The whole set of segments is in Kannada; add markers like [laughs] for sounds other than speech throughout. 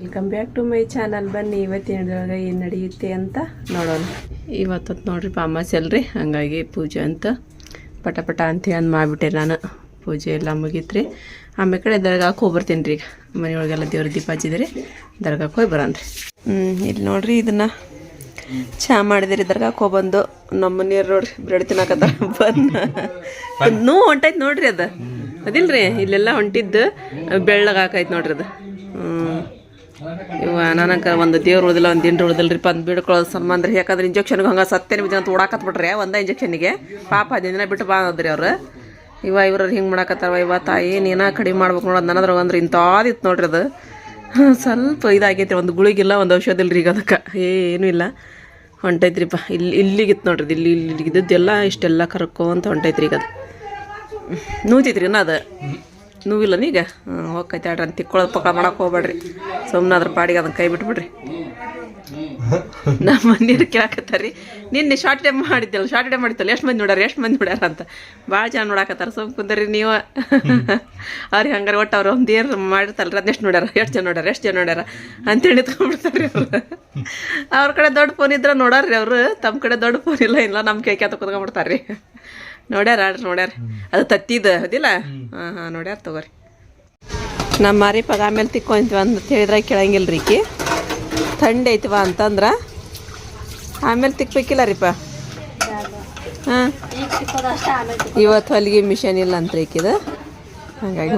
Welcome back to my channel ಬನ್ನಿ, ಇವತ್ತಿನ ಹಿಡಿದೊಳಗೆ ಏನು ನಡೆಯುತ್ತೆ ಅಂತ ನೋಡೋಣ. ಇವತ್ತೊತ್ತು ನೋಡ್ರಿ ಪಾಮಾಸ್ ಅಲ್ರಿ, ಹಂಗಾಗಿ ಪೂಜೆ ಅಂತ ಪಟ ಪಟ ಅಂತ ಹೇಳಿ ಮಾಡಿಬಿಟ್ಟೆ ನಾನು. ಪೂಜೆ ಎಲ್ಲ ಮುಗೀತ್ರಿ. ಆಮೇಲೆ ಕಡೆ ದರ್ಗಾಕ್ಕೆ ಹೋಗ್ಬರ್ತೀನಿ ರೀ ಈಗ. ಮನೆಯೊಳಗೆಲ್ಲ ದೇವ್ರ ದೀಪ ಹಚ್ಚಿದ್ರಿ ದರ್ಗಾಕ್ಕೆ ಹೋಗಿ ಬರೋಣ್ರಿ ಹ್ಞೂ ಇಲ್ಲಿ ನೋಡ್ರಿ ಇದನ್ನು ಚಾ ಮಾಡಿದಿರಿ ದರ್ಗಾಕ್ಕೆ ಹೋಗ್ಬಂದು. ನಮ್ಮ ಮನೆಯವ್ರು ನೋಡ್ರಿ, ಬ್ರೆಡ್ ತಿನ್ನಕತ್ತಾರ. ಬಂದು. ನೋ ಹೊಂಟೈತೆ ನೋಡ್ರಿ ಅದು. ಅದಿಲ್ರಿ, ಇಲ್ಲೆಲ್ಲ ಹೊಂಟಿದ್ದು. ಬೆಳ್ಳಗೆ ಹಾಕೈತೆ ನೋಡ್ರಿ ಅದು. ಹ್ಞೂ ಇವ ನನಕ ಒಂದು ದೇವ್ರ ಉಳಿದಿಲ್ಲ, ಒಂದು ದಿಂಡ್ರು ಉಳ್ದಿಲ್ರಿ ಅಂದ್ ಬಿಡ್ಕೊಳ್ಳೋದು ಸನ್ಮಾನ ರೀ ಯಾಕಂದ್ರೆ ಇಂಜೆಕ್ಷನ್ಗೆ ಹಂಗೆ ಸತ್ತೇನೆ ಬಿದ್ದ ಅಂತ ಓಡಾಕತ್ ಬಿಟ್ರೆ, ಒಂದೇ ಇಂಜೆಕ್ಷನ್ಗೆ ಪಾಪ ಹದಿನೈದು ದಿನ ಬಿಟ್ಟು ಬಂದ್ರಿ ಅವ್ರು. ಇವ ಇವ್ರ ಹಿಂಗೆ ಮಾಡಾಕತ್ತಾವ ಇವ ತಾಯಿ, ನೀನ ಕಡಿಮೆ ಮಾಡ್ಬೇಕು ನೋಡೋದು ನನ್ನದ್ರ ಅಂದ್ರೆ ಇಂಥಾದಿತ್ತು ನೋಡ್ರಿ ಅದು. ಸ್ವಲ್ಪ ಇದಾಗೈತಿ ಒಂದು ಗುಳಿಗಿಲ್ಲ, ಒಂದು ಔಷಧ ಇಲ್ರಿ ಈಗ ಅದಕ್ಕೆ. ಏನೂ ಇಲ್ಲ. ಹೊಂಟೈತ್ರಿಪ್ಪ ಇಲ್ಲಿ ಇಲ್ಲಿಗಿತ್ತು ನೋಡ್ರಿ ಇಲ್ಲಿ ಇಲ್ಲಿ, ಇದ್ದದ್ದೆಲ್ಲ ಇಷ್ಟೆಲ್ಲ ಕರ್ಕೊಂತ ಹೊಂಟೈತ್ರಿ ಈಗ ಅದು. ನೂತೈತ್ರಿ ಅದು? ನೋವಿಲ್ಲ ನೀಗ? ಹ್ಞೂ ಹೋಗ್ತೈತೆ ಆಡ್ರಿ ಅಂತ ತಿಕ್ಕೊಳ್ಳೋದು ಪಕ್ಕ ಮಾಡಕ್ಕೆ ಹೋಗ್ಬೇಡ್ರಿ. ಸುಮ್ಮನೆ ಅದ್ರ ಪಾಡಿಗೆ ಅದನ್ನ ಕೈ ಬಿಟ್ಬಿಡ್ರಿ. ನಮ್ಮ ಮನೆಯವ್ರು ಕೇಳಕತ್ತಾರ, ನಿನ್ನೆ ಶಾರ್ಟ್ ಟೈಮ್ ಮಾಡಿದ್ದಲ್ಲ ಶಾರ್ಟ್ ಟೈಮ್ ಮಾಡಿದ್ದಲ್ಲ ಎಷ್ಟು ಮಂದಿ ನೋಡ್ಯಾರ, ಎಷ್ಟು ಮಂದಿ ನೋಡ್ಯಾರ ಅಂತ. ಭಾಳ ಜನ ನೋಡಾಕತ್ತಾರ ಸುಮ್ ಕುಂದ್ರಿ ನೀವು. ಅವ್ರಿಗೆ ಹಂಗಾರೆ ಒಟ್ಟು ಅವ್ರು ಒಂದು ಏರ್ ಮಾಡಿರ್ತಲ್ರಿ ಎಷ್ಟು ನೋಡ್ಯಾರ, ಎಷ್ಟು ಜನ ನೋಡ್ಯಾರ, ಎಷ್ಟು ಜನ ನೋಡ್ಯಾರ ಅಂತೇಳಿ ನಿಂತ್ಕೊಂಡ್ಬಿಡ್ತಾರೆ ಅವ್ರು. ಅವ್ರ ಕಡೆ ದೊಡ್ಡ ಫೋನ್ ಇದ್ರೆ ನೋಡಾರ್ರಿ ಅವರು ತಮ್ಮ ಕಡೆ ದೊಡ್ಡ ಫೋನ್ ಇಲ್ಲ ಇಲ್ಲ ನಮ್ಮ ಕೈ ಕ್ಯಾತ ಕುತ್ಕೊಂಡ್ಬಿಡ್ತಾರೆ ರೀ ನೋಡ್ಯಾರ ಆಡ್ರಿ ನೋಡ್ಯಾರ. ಅದು ತತ್ತಿದ ಹೌದಿಲ್ಲ? ಹಾಂ ಹಾಂ ನೋಡ್ಯಾರ ತಗೋರಿ. ನಮ್ಮ ಮಾರಿ ಪಗ ಆಮೇಲೆ ತಿಕ್ಕೊಂತೀವ ಅಂತ ಹೇಳಿದ್ರೆ ಕೇಳಂಗಿಲ್ಲ ರೀ ಈಕಿ. ಥಂಡಿ ಐತಿವ ಅಂತಂದ್ರೆ ಆಮೇಲೆ ತಿಕ್ಬೇಕಿಲ್ಲ ರೀಪ ಹಾಂ. ಇವತ್ತು ಹೊಲಿಗೆ ಮಿಷನ್ ಇಲ್ಲ ಅಂತ ಈಕಿದು. ಹಾಗಾಗಿ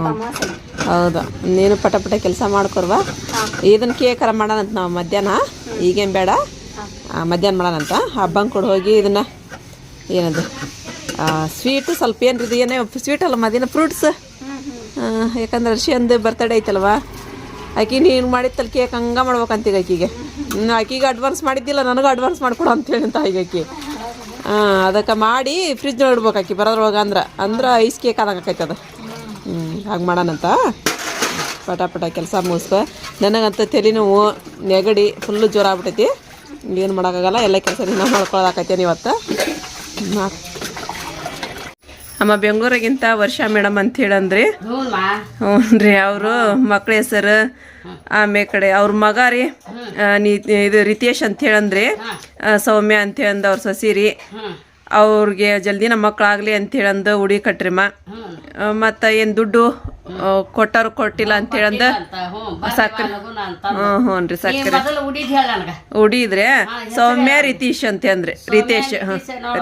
ಹೌದಾ. ನೀನು ಪಟ ಪಟ ಕೆಲಸ ಮಾಡ್ಕೊರ್ವಾ. ಇದನ್ನ ಕೇಕರ ಮಾಡೋಣಂತ ನಾವು ಮಧ್ಯಾಹ್ನ. ಈಗೇನು ಬೇಡ. ಮಧ್ಯಾಹ್ನ ಮಾಡೋಣಂತ ಹಬ್ಬಂಗೆ ಕೊಡು ಹೋಗಿ ಇದನ್ನು. ಏನದು? ಸ್ವೀಟು ಸ್ವಲ್ಪ ಏನು ಇದು ಏನೇ ಸ್ವೀಟ್ ಅಲ್ಲ ಮದಿನ ಫ್ರೂಟ್ಸ್ ಯಾಕಂದ್ರೆ ಅರ್ಶಿಯಂದು ಬರ್ತಡೇ ಐತಲ್ವಾ? ಆಕಿ ನೀನು ಮಾಡಿತ್ತಲ್ಲ ಕೇಕ್ ಹಂಗ ಮಾಡ್ಬೇಕಂತೀಗ ಆಕಿಗೆ. ಆಕಿಗೆ ಅಡ್ವಾನ್ಸ್ ಮಾಡಿದ್ದಿಲ್ಲ, ನನಗೂ ಅಡ್ವಾನ್ಸ್ ಮಾಡ್ಕೊಡು ಅಂತೇಳಿ ಅಂತ ಈಗ ಆಕಿ. ಹಾಂ ಅದಕ್ಕೆ ಮಾಡಿ ಫ್ರಿಜ್ ಇಡ್ಬೇಕು ಆಕಿ, ಬರೋದ್ರೊಳಗೆ ಅಂದ್ರೆ. ಅಂದ್ರೆ ಐಸ್ ಕೇಕ್ ಆದಂಗೆ ಆಕೈತೆ ಅದು ಹ್ಞೂ ಹಾಗೆ ಮಾಡೋಣಂತ. ಪಟ ಪಟ ಕೆಲಸ ಮುಗಿಸ್ಕೊ. ನನಗಂತ ತಲೆನೋವು ನೆಗಡಿ ಫುಲ್ಲು ಜ್ವರ ಆಗ್ಬಿಟ್ಟೈತಿ ಏನು ಮಾಡೋಕ್ಕಾಗಲ್ಲ, ಎಲ್ಲ ಕೆಲಸ ನೀನು ಮಾಡ್ಕೊಳ್ಳೋದಾಕೈತೇನು ಇವತ್ತು ಅಮ್ಮ ಬೆಂಗಳೂರಿಗಿಂತ ವರ್ಷ ಮೇಡಮ್ ಅಂತ ಹೇಳಂದ್ರಿ. ಹ್ಞೂ ರೀ ಅವರು ಮಕ್ಳ ಹೆಸರು ಆಮೇಲೆ ಕಡೆ ಅವ್ರ ಮಗ ರೀ. ನೀ ಇದು ರಿತೇಶ್ ಅಂತ ಹೇಳಂದ್ರಿ. ಸೌಮ್ಯ ಅಂತ ಹೇಳಂದ ಅವ್ರ ಸಸಿ ರೀ. ಅವ್ರಿಗೆ ಜಲ್ದಿ ನಮ್ಮ ಮಕ್ಕಳಾಗಲಿ ಅಂತ ಹೇಳಂದು ಉಡಿ ಕಟ್ರಿಮ್ಮ ಮತ್ತು ಏನು ದುಡ್ಡು? ಕೊಟ್ಟಾರು ಕೊಟ್ಟಿಲ್ಲ ಅಂತ ಹೇಳಂದ ಸಕ್ಕರೆ ಹ್ಞೂ ಹ್ಞೂ ರೀ ಸಕ್ಕರೆ ಉಡಿದ್ರೆ ಸೌಮ್ಯ ರಿತೀಶ್ ಅಂತ ಅಂದ್ರೆ ರಿತೇಶ್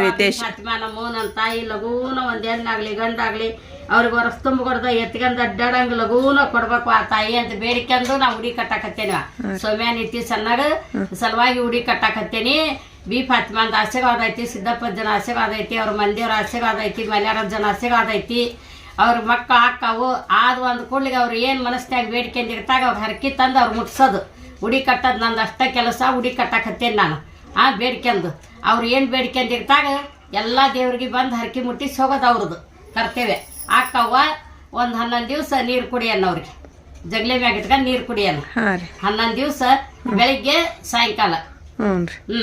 ರಿತೇಶ್ ನಮ್ಮ ತಾಯಿ ಲಗೂನ ಒಂದ್ ಹೆಣ್ಣಾಗ್ಲಿ ಗಂಡಾಗ್ಲಿ ಅವ್ರಿಗೆ ಹೊರಸ್ ತುಂಬ ಕೊಡ್ದ ಎತ್ಕೊಂಡ್ ಅಡ್ಡಾಡಂಗ್ ಲಗೂನ ಕೊಡ್ಬೇಕು ಆ ತಾಯಿ ಅಂತ ಬೇಡಿಕೆಂದು ನಾ ಉಡಿ ಕಟ್ಟಾಕತ್ತೇನಿ ಸೌಮ್ಯ ನಿತೀಶ್ ಸಣ್ಣಗ ಸಲುವಾಗಿ ಉಡಿ ಕಟ್ಟಾಕತ್ತೇನಿ. ಬಿ ಫಾತಿಮಾ ಅಂತ ಆಶೀರ್ವಾದ ಐತಿ ಸಿದ್ದಪ್ಪ ಜನ ಆಶೀರ್ವಾದ ಐತಿ ಅವ್ರ ಮಂದಿಯವ್ರ ಆಶೀರ್ವಾದ ಐತಿ ಮಲ್ಯಾರ ಜನ ಆಶೀರ್ವಾದ ಐತಿ. ಅವ್ರ ಮಕ್ಕಳು ಹಾಕಾವು ಆದ ಒಂದು ಕೂಡ್ಲಿಗೆ ಅವ್ರು ಏನು ಮನಸ್ಸಿನಾಗ ಬೇಡ್ಕೊಂಡಿರ್ತಾಗ ಅವ್ರು ಹರಕಿ ತಂದು ಅವ್ರು ಮುಟ್ಸೋದು. ಉಡಿ ಕಟ್ಟೋದು ನಂದು ಅಷ್ಟೇ ಕೆಲಸ ಉಡಿ ಕಟ್ಟಾಕತ್ತೇನೆ ನಾನು. ಆ ಬೇಡ್ಕೆಂದು ಅವ್ರು ಏನು ಬೇಡ್ಕೊಂಡಿರ್ತಾಗ ಎಲ್ಲ ದೇವ್ರಿಗೆ ಬಂದು ಹರಕಿ ಮುಟ್ಟಿಸಿ ಹೋಗೋದು ಅವ್ರದ್ದು ಕರ್ತೇವೆ ಅಕ್ಕವ್ವ ಒಂದು ಹನ್ನೊಂದು ದಿವಸ ನೀರು ಕುಡಿಯನ್ನ ಅವ್ರಿಗೆ. ಜಗ್ಲಿ ಮ್ಯಾಗ ಇಟ್ಕೊಂಡು ನೀರು ಕುಡಿಯಲ್ಲ ಹನ್ನೊಂದು ದಿವಸ ಬೆಳಿಗ್ಗೆ ಸಾಯಂಕಾಲ. ಹ್ಞೂ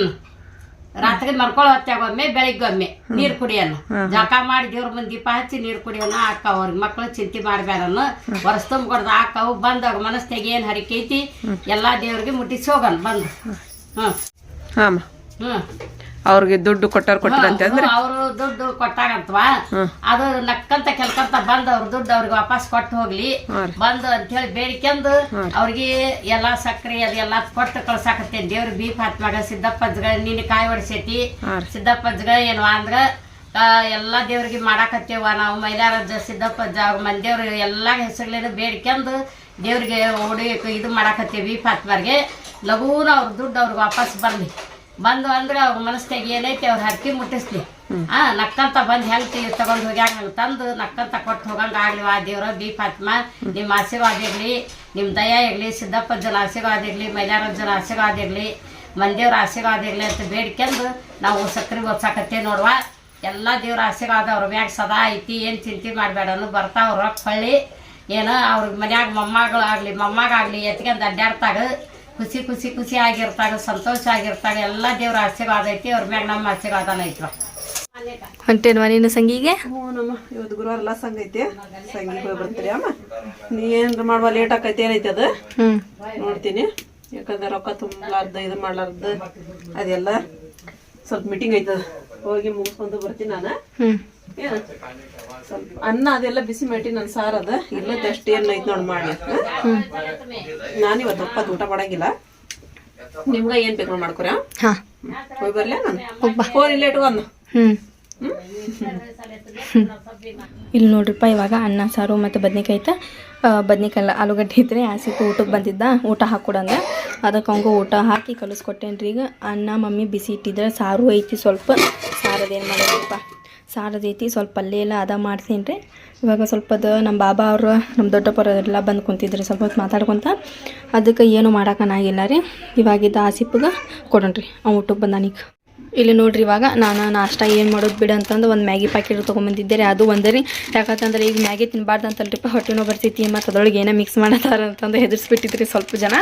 ರಾತ್ರಿ ಮಲ್ಕೊಳ್ಳೋ ಹೊತ್ತಾಗೊಮ್ಮೆ ಬೆಳಿಗ್ಗೊಮ್ಮೆ ನೀರ್ ಕುಡಿಯೋಣ ಜಳಕ ಮಾಡಿ ದೇವ್ರ ಮುಂದೆ ದೀಪ ಹಚ್ಚಿ ನೀರ್ ಕುಡಿಯೋಣ ಅಕ್ಕ ಅವ್ರಿಗೆ. ಮಕ್ಳು ಚಿಂತೆ ಮಾಡ್ಬೇಡನು ವರ್ಷ ತುಂಬಿಕೊಡ್ದು ಹಾಕಾವು ಬಂದಾಗ ಮನಸ್ನಾಗ ಏನ್ ಹರಿಕೈತಿ ಎಲ್ಲಾ ದೇವ್ರಿಗೆ ಮುಟ್ಟಿಸಿ ಹೋಗೋಣ ಬಂದು. ಹ್ಮ್. ಹ್ಮ್. ಅವ್ರಿಗೆ ದುಡ್ಡು ಕೊಟ್ಟಾರ ಕೊಟ್ಟಿರಂತೆ ಅಂದ್ರೆ? ಅವರು ದುಡ್ಡು ಕೊಟ್ಟಾಗಂತವಾ ಅದು ನಕ್ಕಂತ ಕೆಲ್ಕಂತ ಬಂದ್ ಅವ್ರ ದುಡ್ಡು ಅವ್ರಿಗೆ ವಾಪಸ್ ಕೊಟ್ಟು ಹೋಗ್ಲಿ. ಬಂದು ಅಂತ ಹೇಳಿ ಬೇಡಿಕೆಂದು ಅವ್ರಿಗೆ ಎಲ್ಲಾ ಸಕ್ರೆ ಅದೆಲ್ಲ ಕೊಟ್ಟು ಕಳ್ಸಾಕತ್ತೇನೆ. ದೇವ್ರ ಬಿ ಫಾತ್ಮಾಗ ಸಿದ್ದಪ್ಪಜ್ಗ ನೀನು ಕಾಯಿ ಹೊಡ್ಸೈತಿ ಸಿದ್ದಪ್ಪಜ್ಗ ಏನು ಅಂದ್ರ ಎಲ್ಲಾ ದೇವ್ರಿಗೆ ಮಾಡಾಕತ್ತೇವ ನಾವು ಮೈಲಾರಜ್ಜ ಸಿದ್ದಪ್ಪಜ್ಜ ಅವ್ರ ಮಂದಿಯವ್ರು ಎಲ್ಲಾ ಹೆಸರುಗಳೇನು ಬೇಡ್ಕೆಂದು ದೇವ್ರಿಗೆ ಓಡಿ ಇದು ಮಾಡಾಕತ್ತೇವಿ. ಫಾತ್ಮಾರ್ಗೆ ಲಘೂನ ಅವ್ರ ದುಡ್ಡು ಅವ್ರಿಗೆ ವಾಪಸ್ ಬರ್ಲಿ. ಬಂದು ಅಂದ್ರೆ ಅವ್ರ ಮನಸ್ಸಿಗೆ ಏನೈತಿ ಅವ್ರ ಹರಕಿ ಮುಟ್ಟಿಸ್ಲಿ. ಆ ನಕ್ಕಂತ ಬಂದ್ ಹೆಂಗ್ ತಗೊಂಡು ಹೋಗ್ಯಾಗ ಹಂಗ ತಂದು ನಕ್ಕಂತ ಕೊಟ್ಟು ಹೋಗಂಗ ಆಗ್ಲಿ. ವಾ ದೇವ್ರ ಬಿ ಫಾತ್ಮ ನಿಮ್ಮ ಆಶೀರ್ವಾದ ಇರ್ಲಿ ನಿಮ್ಮ ದಯ ಇರ್ಲಿ ಸಿದ್ದಪ್ಪಜ್ಜನ ಆಶೀರ್ವಾದ ಇರ್ಲಿ ಮೈಲಾರಜ್ಜನ ಆಶೀರ್ವಾದ ಇರ್ಲಿ ಮಂದೇವ್ರ ಆಶೀರ್ವಾದ ಇರಲಿ ಅಂತ ಬೇಡ್ಕೊಂಡು ನಾವು ಸಕ್ರೆ ಓದ್ಸಾಕತ್ತೇವೆ ನೋಡುವ. ಎಲ್ಲಾ ದೇವ್ರ ಆಶೀರ್ವಾದ ಅವ್ರ ಮ್ಯಾಗ ಸದಾ ಐತಿ ಏನು ಚಿಂತೆ ಮಾಡ್ಬೇಡನು ಬರ್ತಾವ ರೊಕ್ಕ ಹೊಳ್ಳಿ. ಏನೋ ಅವ್ರಿಗೆ ಮನ್ಯಾಗ ಮೊಮ್ಮಗಳಾಗ್ಲಿ ಮೊಮ್ಮಗಾಗಲಿ ಎತ್ಕೊಂಡು ಅಡ್ಡಾಡ್ತಾಗ ಖುಷಿ ಖುಷಿ ಖುಷಿ ಆಗಿರ್ತಾಗ ಸಂತೋಷ ಆಗಿರ್ತಾಗ ಎಲ್ಲ ದೇವ್ರ ಆಶೀರ್ವಾದ ಐತಿ ಅವ್ರ ಮ್ಯಾಗ ನಮ್ಮ ಆಶೀರ್ವಾದನ ಐತ್ರ ಹೊಂಟೇನ್ವಾ ನೀನು ಸಂಗಿಗೆ? ಹ್ಞೂ ನಮ್ಮ ಇವತ್ತು ಗುರುವಾರ ಎಲ್ಲ ಸಂಘ ಐತಿ. ಸಂಗಿಗೆ ಹೋಗಿ ಬರ್ತೀರಿ ಅಮ್ಮ. ನೀ ಏನ್ರ ಮಾಡುವ ಲೇಟ್ ಆಕೈತಿ ಏನೈತಿ ಅದು? ನೋಡ್ತೀನಿ. ಯಾಕಂದ್ರೆ ರೊಕ್ಕ ತುಂಬಲಾರ್ದ ಇದು ಮಾಡ್ಲಾರ್ದ ಅದೆಲ್ಲ. ಸ್ವಲ್ಪ ಮೀಟಿಂಗ್ ಐತದ ಹೋಗಿ ಮುಗಿಸ್ಕೊಂಡು ಬರ್ತೀನಿ ನಾನು. ಸ್ವಲ್ಪ ಅನ್ನ ಅದೆಲ್ಲ ಬಿಸಿ ಮಾಡಿ ನನ್ನ ಸಾರು ಅದ ಇಲ್ಲದ ಅಷ್ಟು ಏನು ಐತೆ ನೋಡಿ ಮಾಡಿ. ನಾನು ಇವತ್ತು ಒಪ್ಪತ್ತು ಊಟ ಮಾಡಂಗಿಲ್ಲ. ನಿಮ್ಗ ಏನ್ ಬೇಕು ನೋಡಿ ಮಾಡ್ಕೊರ ಹಾ? ಹೋಗಿ ಬರ್ಲೇ ನಾನು? ಫೋನ್ ಇಲ್ಲೇ ಇಟ್ಕೊಂಡು ಹ್ಮ್. ಇಲ್ಲಿ ನೋಡ್ರಿಪ್ಪ ಇವಾಗ ಅನ್ನ ಸಾರು ಮತ್ತು ಬದ್ನೆಕಾಯಿ ಐತೆ. ಬದ್ನಿಕಾಯಿ ಆಲೂಗಡ್ಡೆ ಇದ್ರೆ ಆಸಿಕು ಊಟಕ್ಕೆ ಬಂದಿದ್ದ ಊಟ ಹಾಕ್ಕೊಡಂದ ಅದಕ್ಕೆ ಹಂಗೂ ಊಟ ಹಾಕಿ ಕಲಿಸ್ಕೊಟ್ಟೇನ್ರಿ ಈಗ. ಅನ್ನ ಮಮ್ಮಿ ಬಿಸಿ ಇಟ್ಟಿದ್ರೆ ಸಾರು ಐತಿ ಸ್ವಲ್ಪ. ಸಾರದೇನು ಮಾಡೋದಿಪ್ಪ? ಸಾರದೈತಿ ಸ್ವಲ್ಪ ಪಲ್ಯ ಎಲ್ಲ ಅದ ಮಾಡ್ತೀನಿ ರೀ. ಇವಾಗ ಸ್ವಲ್ಪ ಅದು ನಮ್ಮ ಬಾಬಾ ಅವರು ನಮ್ಮ ದೊಡ್ಡಪ್ಪರು ಎಲ್ಲ ಬಂದು ಕುಂತಿದ್ರಿ ಸ್ವಲ್ಪ ಹೊತ್ತು ಮಾತಾಡ್ಕೊತ. ಅದಕ್ಕೆ ಏನು ಮಾಡೋಕ್ಕನಾಗಿಲ್ಲ ರೀ. ಇವಾಗಿದ್ದ ಆಸಿಪ್ಗೆ ಕೊಡೋಣ್ರಿ ಅವ್ನು ಊಟಕ್ಕೆ ಬಂದಾನೀಗ ಇಲ್ಲಿ ನೋಡ್ರಿ ಇವಾಗ ನಾನು ನಾಷ್ಟ ಏನು ಮಾಡೋದು ಬಿಡು ಅಂತಂದು ಒಂದು ಮ್ಯಾಗಿ ಪ್ಯಾಕೆಟ್ ತೊಗೊಂಬಂದಿದ್ದೆ ರೀ, ಅದು ಒಂದೇ ರೀ. ಯಾಕಂತಂದ್ರೆ ಈಗ ಮ್ಯಾಗಿ ತಿನ್ನಬಾರ್ದು ಅಂತಲ್ರಿಪ್ಪ ಹೊಟ್ಟೆನೋ ಬರ್ತೈತಿ ಮತ್ತು ಅದೊಳಗೆ ಏನೋ ಮಿಕ್ಸ್ ಮಾಡತ್ತಾರ ಅಂತಂದು ಹೆದರ್ಸ್ಬಿಟ್ಟಿದ್ರಿ ಸ್ವಲ್ಪ ಜನ.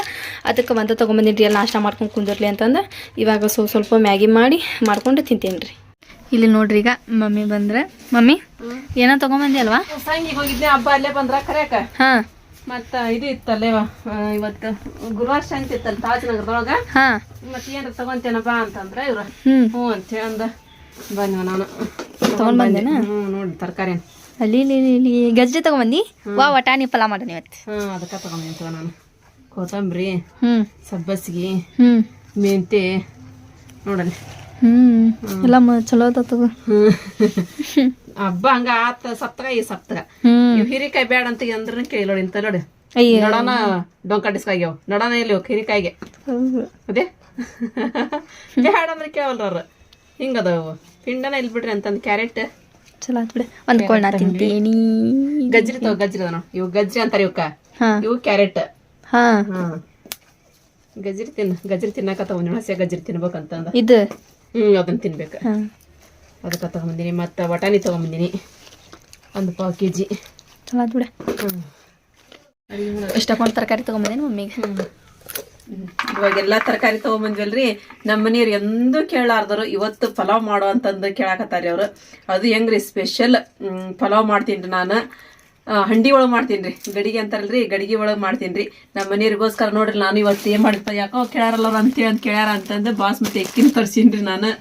ಅದಕ್ಕೆ ಒಂದು ತೊಗೊಂಬಂದಿದ್ರಿ ಎಲ್ಲ ನಾಷ್ಟ ಮಾಡ್ಕೊಂಡು ಕುಂದಿರಲಿ ಅಂತಂದು. ಇವಾಗ ಸ್ವಲ್ಪ ಸ್ವಲ್ಪ ಮ್ಯಾಗಿ ಮಾಡಿ ಮಾಡ್ಕೊಂಡು ತಿಂತೀನಿ ರೀ ಇಲ್ಲಿ ನೋಡ್ರಿ ಈಗ ಮಮ್ಮಿ ಬಂದ್ರೆ. ಮಮ್ಮಿ ಏನೋ ತಗೊಂಬಂದಿ ಅಲ್ವಾ? ಸಂಗಿಗೆ ಹೋಗಿದ್ದೆ ಹಬ್ಬ ಅಲ್ಲೇ ಬಂದ್ರ ಕರೆಯಕ ಹಾಂ. ಮತ್ತ ಇದು ಇತ್ತಲ್ಲೇವ ಇವತ್ತು ಗುರುವಾರ ಶಾಂತಿ ಇತ್ತಲ್ಲ ತಾಜನಗರದೊಳಗ? ಹಾ. ಮತ್ತೆ ಏನಾರ ತಗೊಂತೇನಪ್ಪ ಅಂತಂದ್ರ ಇವ್ರ. ಹ್ಞೂ ಅಂತ ಹೇಳಂದ ಬಂದ್ವ ನಾನು. ತಗೊಂಡ್ ಬಂದೇನ? ಹ್ಞೂ ನೋಡಿ ತರಕಾರಿ ಅಲ್ಲಿ ಇಲ್ಲಿ ಇಲ್ಲಿ- ಗಜ್ಜರಿ ತೊಗೊಂಬಂದಿ? ವಾ ವಟಾಣಿ ಪಲಾವ್ ಮಾಡೋಣ ಇವತ್ತು. ಹ್ಞೂ ಅದಕ್ಕೆ ಅಂತ ನಾನು. ಕೊತ್ತಂಬರಿ ಹ್ಞೂ ಸಬ್ಬಸ್ಗಿ ಹ್ಞೂ ಮೆಂತೆ ನೋಡಲ್ಲಿ. ಹ್ಮ್. ಎಲ್ಲ ಚಲೋ ತಗೋ. ಹಬ್ಬ ಹಂಗ ಆತ ಸಪ್ತಗ ಈ ಸಪ್ತಗ ಇವ್ ಹಿರಿಕಾಯಿ ಬೇಡ ಅಂತ ಅಂದ್ರ ಕೇಳಿ ನೋಡಿ ಇಂತ ನೋಡಿ. ನಡನ ಡೊಂಕ ಡಿಸ್ಕಾಗ್ಯಾವ. ನಡನ ಎಲ್ಲಿ ಹಿರಿಕಾಯಿಗೆ? ಅದೇ? [laughs] ಬೇಡ ಅಂದ್ರೆ ಕೇಳಲ್ರ ಅವ್ರ. ಹಿಂಗದವು. ಪಿಂಡನ ಇಲ್ಲಿ ಬಿಡ್ರಿ ಅಂತಂದ್ ಕ್ಯಾರೆಟ್. ಚಲೋ ಆತ್ ಬಿಡಿ. ಒಂದ್ ಕೊಳ್ಳ ತಿಂತೀನಿ. ಗಜ್ರಿ ತಗೋ ಗಜ್ರಿ ಅದ ನೋಡ್ ಇವು ಗಜ್ರಿ ಅಂತಾರ ಇವಕ್ಕ ಇವು ಕ್ಯಾರೆಟ್. ಹಾ. ಗಜ್ರಿ ತಿನ್ ಗಜ್ರಿ ತಿನ್ನಕ ಒಂದ್ ಹಸಿ ಗಜ್ರಿ ತಿನ್ಬೇಕಂತಂದ. ಇದು ಹ್ಮ್ ಅದನ್ನ ತಿನ್ಬೇಕು. ಅದಕ್ಕೆ ತಗೊಂಬಂದಿನಿ ಮತ್ತು ಬಟಾಣಿ ತಗೊಂಬಂದಿನಿ. ಒಂದು ಪಾವು ಕೆ ಜಿ ಚಲೋ ಬಿಡ. ಹ್ಮ್ ಇಷ್ಟಕ್ಕೊಂದು ತರಕಾರಿ ತಗೊಂಬಂದೇನಿ ಮಮ್ಮಿಗೆ. ಇವಾಗೆಲ್ಲಾ ತರಕಾರಿ ತಗೊಂಬಂದ್ವಲ್ರಿ ನಮ್ಮ ಮನೆಯವ್ರು ಎಂದೂ ಕೇಳಾರ್ದರು ಇವತ್ತು ಪಲಾವ್ ಮಾಡು ಅಂತಂದು ಕೇಳಾಕತ್ತಾರಿ ಅವರು. ಅದು ಹೆಂಗ್ರಿ ಸ್ಪೆಷಲ್ ಪಲಾವ್ ಮಾಡ್ತೀನಿ ನಾನು. ಹಂಡಿ ಒಳಗೆ ಮಾಡ್ತೀನಿ ರೀ ಗಡಿಗೆ ಅಂತಾರಲ್ರಿ, ಗಡಿಗೆ ಒಳಗೆ ಮಾಡ್ತೀನಿ ರೀ ನಮ್ಮ ಮನೆಯವ್ರಿಗೋಸ್ಕರ ನೋಡ್ರಿ, ನಾನು ಇವತ್ತು ಏನು ಮಾಡಿಪ್ಪ ಯಾಕೋ ಕೇಳಾರಲ್ಲ ಅವ್ರು ಅಂತೇಳಿ ಅಂತ ಕೇಳ್ಯಾರ ಅಂತಂದು ಬಾಸ್ಮತಿ ಎಕ್ಕಿನ ತರ್ಸೀನಿ ನಾನು.